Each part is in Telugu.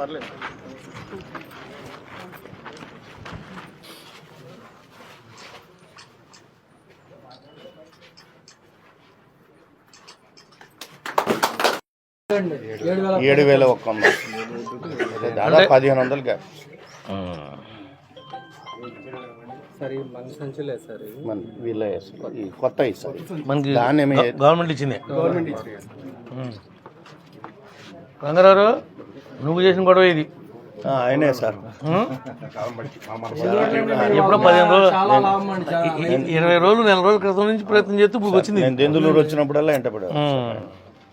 పర్లేదు. ఏడు వేల ఒక్క వంద. దాదాపు పదిహేను వందలు గ్యాప్. సార్ ఈ మన సంచులే సార్ ఇది. మన వీళ్ళ కొత్త ఇస్తారు మనకి దాన్ని ఏమి గవర్నమెంట్ ఇచ్చింది. గవర్నమెంట్ ఇచ్చిన రంగారావు నువ్వు చేసిన గొడవ ఇది. ఆయనే సార్? ఎప్పుడో పదిహేను రోజులు ఇరవై రోజులు నెల రోజుల క్రితం నుంచి ప్రయత్నం చేస్తూ ఇప్పుడు వచ్చింది నేను దెందులూరు వచ్చినప్పుడల్లా ఎంట పడాను ఉం.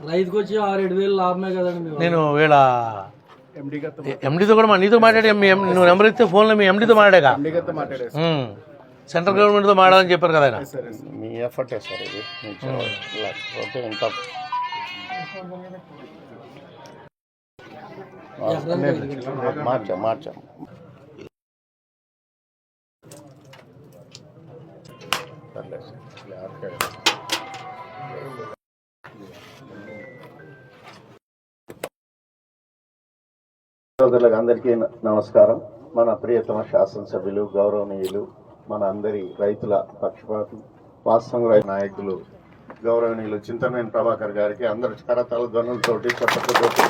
రైతుకి వచ్చి ఆరు ఏడు వేలు లాభమే కదండి నేను వీళ్ళ ఎండితో కూడా మా నీతో మాట్లాడి నువ్వు నెంబర్ ఇస్తే ఫోన్లో మీ ఎండితో మాట్లాడాక. ఉం. సెంట్రల్ గవర్నమెంట్తో మాట్లాడని చెప్పారు కదా ఆయన. మీ ఎఫర్టే సార్ ఇది మీ చొరవ. లేకపోతే ఇంత మార్చాం మార్చాం సోదరులకు అందరికీ నమస్కారం. మన ప్రియతమ శాసనసభ్యులు గౌరవనీయులు మన అందరి రైతుల పక్షపాతం వాస్తవం నాయకులు గౌరవనీయులు చింతనేని ప్రభాకర్ గారికి అందరు కరతాల ధ్వనులతోటి చప్పట్లతోటి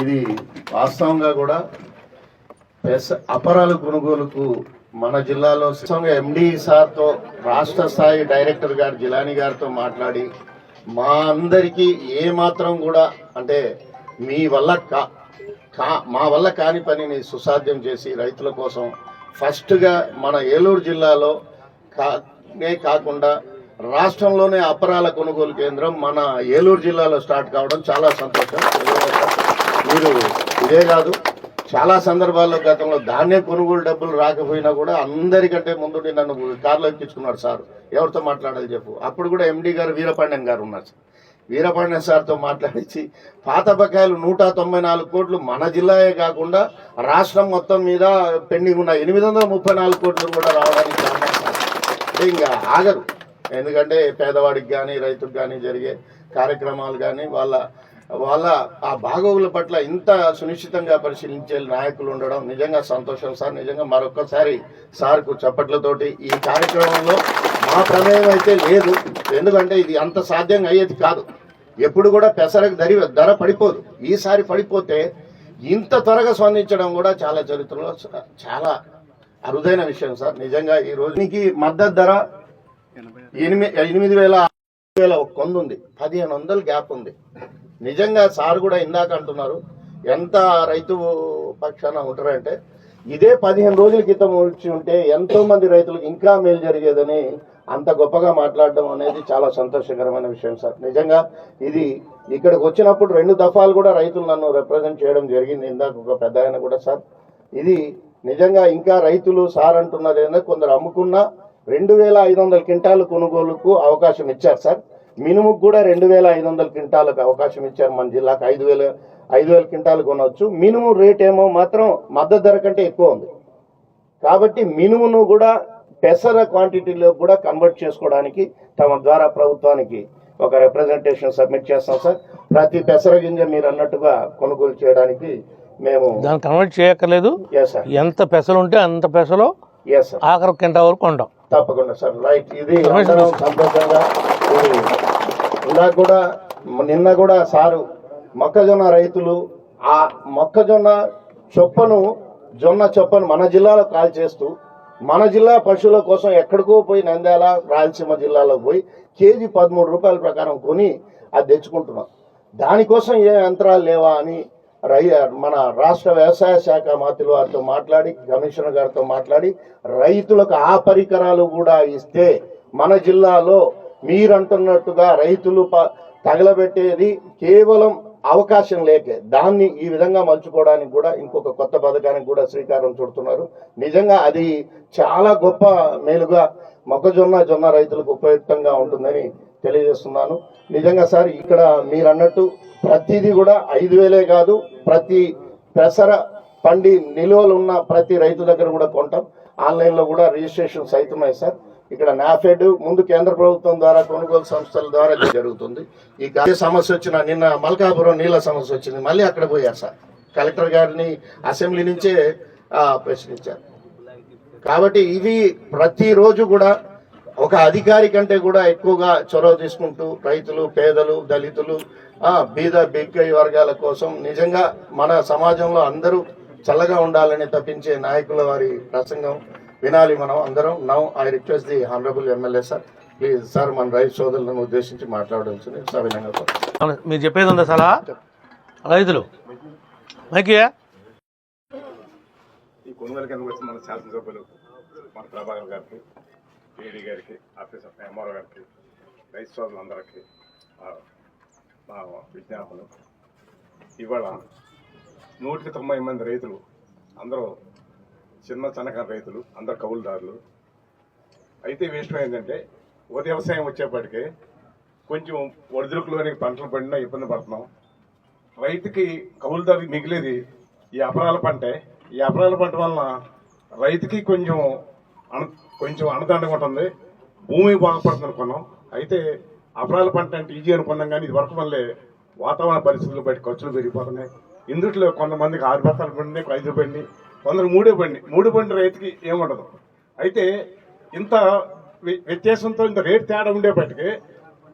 ఇది వాస్తవంగా కూడా పెస అపరాల కొనుగోలుకు మన జిల్లాలో ఎండి సార్తో రాష్ట్ర స్థాయి డైరెక్టర్ గారు జిలాని గారితో మాట్లాడి మా అందరికీ ఏ మాత్రం కూడా అంటే మీ వల్ల కా కా- మా వల్ల కాని పనిని సుసాధ్యం చేసి రైతుల కోసం ఫస్ట్గా మన ఏలూరు జిల్లాలో కానే కాకుండా రాష్ట్రంలోనే అపరాల కొనుగోలు కేంద్రం మన ఏలూరు జిల్లాలో స్టార్ట్ కావడం చాలా సంతోషం. మీరు ఇదే కాదు చాలా సందర్భాల్లో గతంలో ధాన్యం కొనుగోలు డబ్బులు రాకపోయినా కూడా అందరికంటే ముందు నన్ను కారులో ఎక్కించుకున్నాడు సార్. ఎవరితో మాట్లాడాలి చెప్పు. అప్పుడు కూడా ఎండి గారు వీరపాండ్యం గారు ఉన్నారు సార్. వీరపాండ్యం సార్తో మాట్లాడించి పాత బకాయిలు నూట తొంభై నాలుగు కోట్లు మన జిల్లాయే కాకుండా రాష్ట్రం మొత్తం మీద పెండింగ్ ఉన్న ఎనిమిది వందల ముప్పై నాలుగు కోట్లు కూడా రావడానికి ఇంకా ఆగరు. ఎందుకంటే పేదవాడికి కానీ రైతుకు కానీ జరిగే కార్యక్రమాలు కానీ వాళ్ళ వాళ్ళ ఆ బాగోగుల పట్ల ఇంత సునిశ్చితంగా పరిశీలించే నాయకులు ఉండడం నిజంగా సంతోషం సార్. నిజంగా మరొకసారి సార్కు చప్పట్లతోటి ఈ కార్యక్రమంలో మా ప్రమేయం అయితే లేదు. ఎందుకంటే ఇది అంత సాధ్యంగా అయ్యేది కాదు. ఎప్పుడు కూడా పెసరకు ధరి ధర పడిపోదు. ఈసారి పడిపోతే ఇంత త్వరగా స్పందించడం కూడా చాలా చరిత్రలో చాలా అరుదైన విషయం సార్. నిజంగా ఈ రోజు మద్దతు ధర ఎనిమిది ఎనిమిది వేల ఆరు వేల ఒక ఉంది. పదిహేను వందలు గ్యాప్ ఉంది. నిజంగా సార్ కూడా ఇందాక అంటున్నారు ఎంత రైతు పక్షాన ఉంటారంటే ఇదే పదిహేను రోజుల క్రితం వచ్చి ఉంటే ఎంతో మంది రైతులకు ఇంకా మేలు జరిగేదని అంత గొప్పగా మాట్లాడడం అనేది చాలా సంతోషకరమైన విషయం సార్. నిజంగా ఇది ఇక్కడికి వచ్చినప్పుడు రెండు దఫాలు కూడా రైతులు నన్ను రిప్రజెంట్ చేయడం జరిగింది. ఇందాక ఒక పెద్ద ఆయన కూడా సార్. ఇది నిజంగా ఇంకా రైతులు సార్ అంటున్నది కొందరు అమ్ముకున్న రెండు వేల ఐదు వందల క్వింటాలు కొనుగోలుకు అవకాశం ఇచ్చారు సార్. మినిమం కూడా రెండు వేల ఐదు వందల క్వింటాలకు అవకాశం ఇచ్చారు మన జిల్లాకు. ఐదు వేల ఐదు వేల క్వింటాలు కొనవచ్చు. మినిమం రేట్ ఏమో మాత్రం మద్దతు ధర కంటే ఎక్కువ ఉంది. కాబట్టి మినుమును కూడా పెసర క్వాంటిటీలో కూడా కన్వర్ట్ చేసుకోవడానికి తమ ద్వారా ప్రభుత్వానికి ఒక రిప్రజెంటేషన్ సబ్మిట్ చేస్తాం సార్. ప్రతి పెసర గింజ మీరు అన్నట్టుగా కొనుగోలు చేయడానికి మేము దాన్ని కన్వర్ట్ చేయక్కర్లేదు. ఎంత పెసలు ఉంటే అంత పెసలో ఆఖరి కింట వరకు కొంటాం తప్పకుండా సార్ రైట్ ఇది సంతోషంగా ఇందాక కూడా నిన్న కూడా సారు మొక్కజొన్న రైతులు ఆ మొక్కజొన్న చొప్పను జొన్న చొప్పను మన జిల్లాలో కాల్ చేస్తూ మన జిల్లా పశువుల కోసం ఎక్కడికో పోయి నంద్యాల రాయలసీమ జిల్లాలో పోయి కేజీ పదమూడు రూపాయల ప్రకారం కొని అది తెచ్చుకుంటున్నాం. దానికోసం ఏ యంత్రాలు లేవా అని రై మన రాష్ట్ర వ్యవసాయ శాఖ మంత్రులు వారితో మాట్లాడి కమిషనర్ గారితో మాట్లాడి రైతులకు ఆ పరికరాలు కూడా ఇస్తే మన జిల్లాలో మీరంటున్నట్టుగా రైతులు ప- తగలబెట్టేది కేవలం అవకాశం లేకే. దాన్ని ఈ విధంగా మలుచుకోవడానికి కూడా ఇంకొక కొత్త పథకానికి కూడా శ్రీకారం చుడుతున్నారు. నిజంగా అది చాలా గొప్ప మేలుగా మొక్కజొన్న జొన్న రైతులకు ఉపయుక్తంగా ఉంటుందని తెలియజేస్తున్నాను. నిజంగా సార్ ఇక్కడ మీరు అన్నట్టు ప్రతిదీ కూడా ఐదు వేలే కాదు ప్రతి పెసర పండి నిల్వలు ఉన్న ప్రతి రైతు దగ్గర కూడా కొంటాం. ఆన్లైన్లో కూడా రిజిస్ట్రేషన్ సైతమే సార్. ఇక్కడ నాఫెడ్ ముందు కేంద్ర ప్రభుత్వం ద్వారా కొనుగోలు సంస్థల ద్వారా జరుగుతుంది. ఈ సమస్య వచ్చిన నిన్న మల్కాపురం నీళ్ళ సమస్య వచ్చింది. మళ్ళీ అక్కడ పోయారు సార్. కలెక్టర్ గారిని అసెంబ్లీ నుంచే ప్రశ్నించారు. కాబట్టి ఇవి ప్రతిరోజు కూడా ఒక అధికారి కంటే కూడా ఎక్కువగా చొరవ తీసుకుంటూ రైతులు పేదలు దళితులు ఆ, బీద బిగ్గై వర్గాల కోసం నిజంగా మన సమాజంలో అందరూ చల్లగా ఉండాలని తప్పించే నాయకుల వారి ప్రసంగం వినాలి మనం అందరం. Now I request the honourable MLA sir please sir మన రైతు సోదరులను ఉద్దేశించి మాట్లాడాల్సింది సవినంగా మీరు చెప్పేది ఉందా సలహా రైతులు. మైకియా ఈ కొనుగోలు వచ్చి మన శాసనసభ్యులు మన ప్రభాకర్ గారికి. ఏడీ గారికి ఆఫీసర్ ఎంఆర్ఓ గారికి రైతు సోదరులందరికీ ఆ, మా విజ్ఞాపనం. ఇవాళ నూటికి తొంభై మంది రైతులు అందరూ చిన్న చిన్నకారు రైతులు అందరు కౌలుదారులు అయితే విషయం ఏంటంటే ఓ వ్యవసాయం వచ్చేప్పటికే కొంచెం ఒడిదుడుకులోని పంటలు పడినా ఇబ్బంది పడుతున్నాం. రైతుకి కౌలుదారికి మిగిలేది ఈ అపరాల పంటే. ఈ అపరాల పంట వలన రైతుకి కొంచెం అన కొంచెం అన్నదండగా ఉంటుంది. భూమి బాగుపడుతుంది అనుకున్నాం. అయితే అపరాల పంట అంటే ఈజీ అనుకున్నాం కానీ ఇది వరకు మళ్ళీ వాతావరణ పరిస్థితులు బట్టి ఖర్చులు పెరిగిపోతున్నాయి. ఇందుట్లో కొంతమందికి ఆరు బస్తాలు పండి ఐదు పండి కొందరు మూడే పండి మూడు పండి రైతుకి ఏముండదు. అయితే ఇంత వ్య- వ్యత్యాసంతో ఇంత రేటు తేడా ఉండేపటికి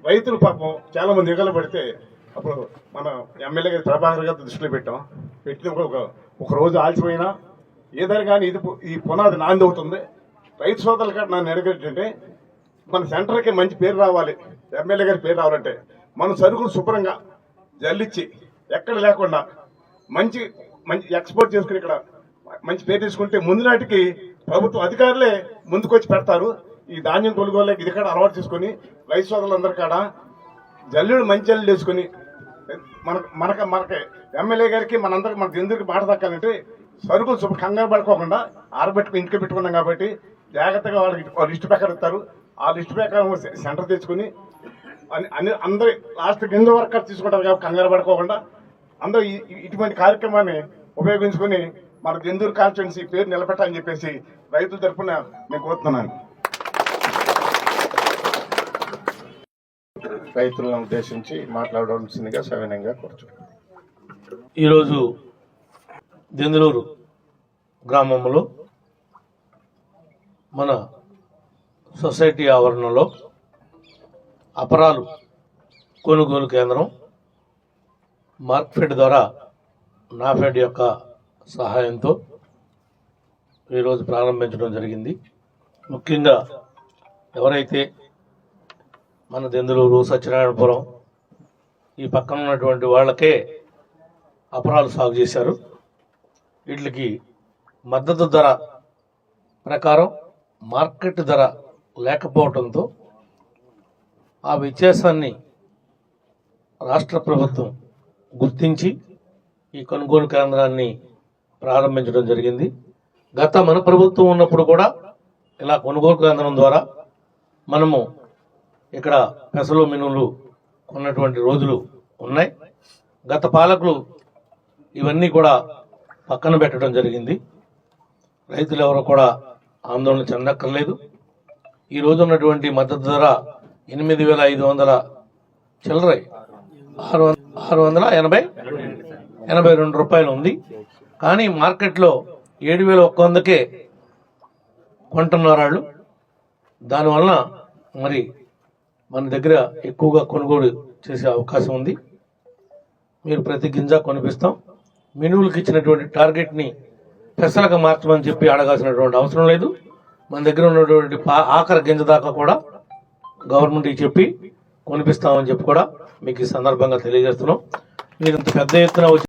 రైతులు పాపం చాలా మంది దిగలు పడితే అప్పుడు మన ఎమ్మెల్యే గారి ప్రభాకర్ గారి దృష్టిలో పెట్టాం. పెట్టిన ఒక ఒక రోజు ఆల్చిపోయినా ఏదైనా కానీ ఇది ఈ పునాది నాంది అవుతుంది. రైతు సోదరుల కాడ నన్ను అడిగేటంటే మన సెంటర్కి మంచి పేరు రావాలి. ఎమ్మెల్యే గారి పేరు రావాలంటే మన సరుకులు శుభ్రంగా జల్లిచ్చి ఎక్కడ లేకుండా మంచి మంచి ఎక్స్పోర్ట్ చేసుకుని ఇక్కడ మంచి పేరు తీసుకుంటే ముందు నాటికి ప్రభుత్వ అధికారులే ముందుకొచ్చి పెడతారు. ఈ ధాన్యం కొనుగోలు ఇది కాడ అలవాటు చేసుకుని రైతు సోదరులందరి కాడ జల్లుడు మంచి జల్లు వేసుకుని మన మనకి మనకి ఎమ్మెల్యే గారికి మనందరికి మన ఎందుకు మాట దక్కాలంటే సరుకులు శుభ్ర కంగారు పడుకోకుండా ఆరబెట్టుకుని ఇంటికి పెట్టుకున్నాం కాబట్టి జాగ్రత్తగా వాళ్ళకి వాళ్ళు లిస్టు ప్రకారం ఇస్తారు. ఆ లిస్టు ప్రకారం సెంటర్ తెచ్చుకుని అన్ని- అన్ని అందరి లాస్ట్ కింద వరకు తీసుకుంటారు కాబట్టి కంగారు పడుకోకుండా అందరూ ఇటువంటి కార్యక్రమాన్ని ఉపయోగించుకుని మన దెందూరు కాన్స్టిట్యున్సీ పేరు నిలబెట్టాలని చెప్పేసి రైతుల తరఫున నేను కోరుతున్నాను. రైతులను ఉద్దేశించి మాట్లాడవలసిందిగా సవినంగా కోరుతున్నాను ఈరోజు దెందులూరు గ్రామంలో మన సొసైటీ ఆవరణలో అపరాలు కొనుగోలు కేంద్రం మార్క్ఫెడ్ ద్వారా నాఫెడ్ యొక్క సహాయంతో ఈరోజు ప్రారంభించడం జరిగింది. ముఖ్యంగా ఎవరైతే మన దెందులూరు సత్యనారాయణపురం ఈ పక్కన ఉన్నటువంటి వాళ్ళకే అపరాలు సాగు చేశారు. వీటికి మద్దతు ధర ప్రకారం మార్కెట్ ధర లేకపోవడంతో ఆ వ్యత్యాసాన్ని రాష్ట్ర ప్రభుత్వం గుర్తించి ఈ కొనుగోలు కేంద్రాన్ని ప్రారంభించడం జరిగింది. గత మన ప్రభుత్వం ఉన్నప్పుడు కూడా ఇలా కొనుగోలు కేంద్రం ద్వారా మనము ఇక్కడ పెసలు మినులు కొన్నటువంటి రోజులు ఉన్నాయి. గత పాలకులు ఇవన్నీ కూడా పక్కన పెట్టడం జరిగింది. రైతులు ఎవరు కూడా ఆందోళన చెందక్కర్లేదు. ఈ రోజు ఉన్నటువంటి మద్దతు ధర ఎనిమిది వేల ఐదు వందల చిల్లర. ఆరు వం- ఆరు వందల ఎనభై ఎనభై రెండు రూపాయలు ఉంది. కానీ మార్కెట్లో ఏడు వేల ఒక్క వందకే కొంటున్నారు వాళ్ళు దానివలన మరి మన దగ్గర ఎక్కువగా కొనుగోలు చేసే అవకాశం ఉంది. మీరు ప్రతి గింజ కొనిపిస్తాం. మినువులకు ఇచ్చినటువంటి టార్గెట్ని పెసలకు మార్చమని చెప్పి అడగాల్సినటువంటి అవసరం లేదు. మన దగ్గర ఉన్నటువంటి పా- ఆఖరి గింజ దాకా కూడా గవర్నమెంట్కి చెప్పి కొనిపిస్తామని చెప్పి కూడా మీకు ఈ సందర్భంగా తెలియజేస్తున్నాం. మీరు ఇంత పెద్ద ఎత్తున వచ్చి